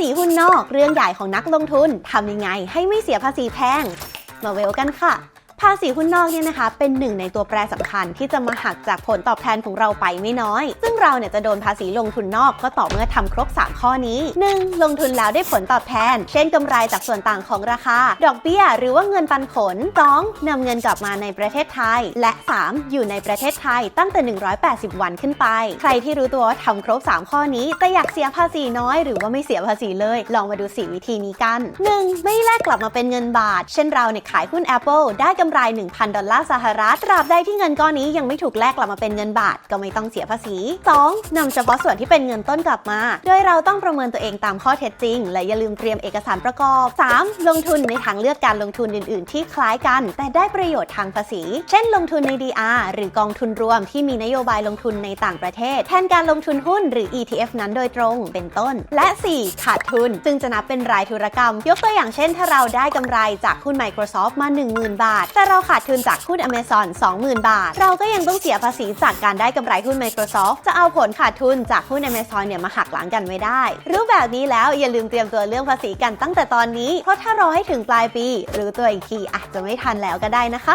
ษีหุ้นนอกเรื่องใหญ่ของนักลงทุนทำยังไงให้ไม่เสียภาษีแพง มาเวลกันค่ะ ภาษีหุ้นนอกเนี่ยนะคะ เป็นหนึ่งในตัวแปรสำคัญที่จะมาหักจากผลตอบแทนของเราไปไม่น้อย ซึ่งเราเนี่ยจะโดนภาษีลงทุนนอกก็ต่อเมื่อทำครบ 3 ข้อนี้ 1. ลงทุนแล้วได้ผลตอบแทน เช่นกำไรจากส่วนต่างของราคา ดอกเบี้ย หรือว่าเงินปันผล 2. นำเงินกลับมาในประเทศไทย และ 3. อยู่ในประเทศไทยตั้งแต่ 180 วันขึ้นไป ใครที่รู้ตัวว่าทำครบ 3 ข้อนี้ แต่อยากเสียภาษีน้อยหรือว่าไม่เสียภาษีเลย ลองมาดู 4 วิธีนี้กัน 1. ไม่แลกกลับมาเป็นเงินบาท เช่นเราเนี่ยขายหุ้น Apple ได้กำไร 1,000 ดอลลาร์สหรัฐตราบใดที่เงินก้อนนี้ยังไม่ถูกแลกกลับมาเป็นเงินบาทก็ไม่ต้องเสียภาษี 2. นำเฉพาะส่วนที่เป็นเงินต้นกลับมา โดยเราต้องประเมินตัวเองตามข้อเท็จจริง และอย่าลืมเตรียมเอกสารประกอบ 3. ลงทุนในทางเลือกการลงทุนอื่น ๆ ที่คล้ายกัน แต่ได้ประโยชน์ทางภาษี เช่น ลงทุนใน DR หรือกองทุนรวมที่มีนโยบายลงทุนในต่างประเทศ แทนการลงทุนหุ้นหรือ ETF นั้นโดยตรงเป็นต้น และ 4. ขาดทุน ซึ่งจะนับเป็นรายธุรกรรม ยกตัวอย่างเช่น ถ้าเราได้กำไรจากหุ้น Microsoft มา 10,000 บาทแต่เราขาดทุนจากหุ้น Amazon 20,000 บาท เราก็ยังต้องเสียภาษีจากการได้กำไรหุ้น Microsoft จะเอาผลขาดทุนจากหุ้น Amazon เนี่ยมาหักหลังกันไม่ได้ รู้แบบนี้แล้วอย่าลืมเตรียมตัวเรื่องภาษีกันตั้งแต่ตอนนี้ เพราะถ้ารอให้ถึงปลายปี หรือตัวอีกทีอาจจะไม่ทันแล้วก็ได้นะคะ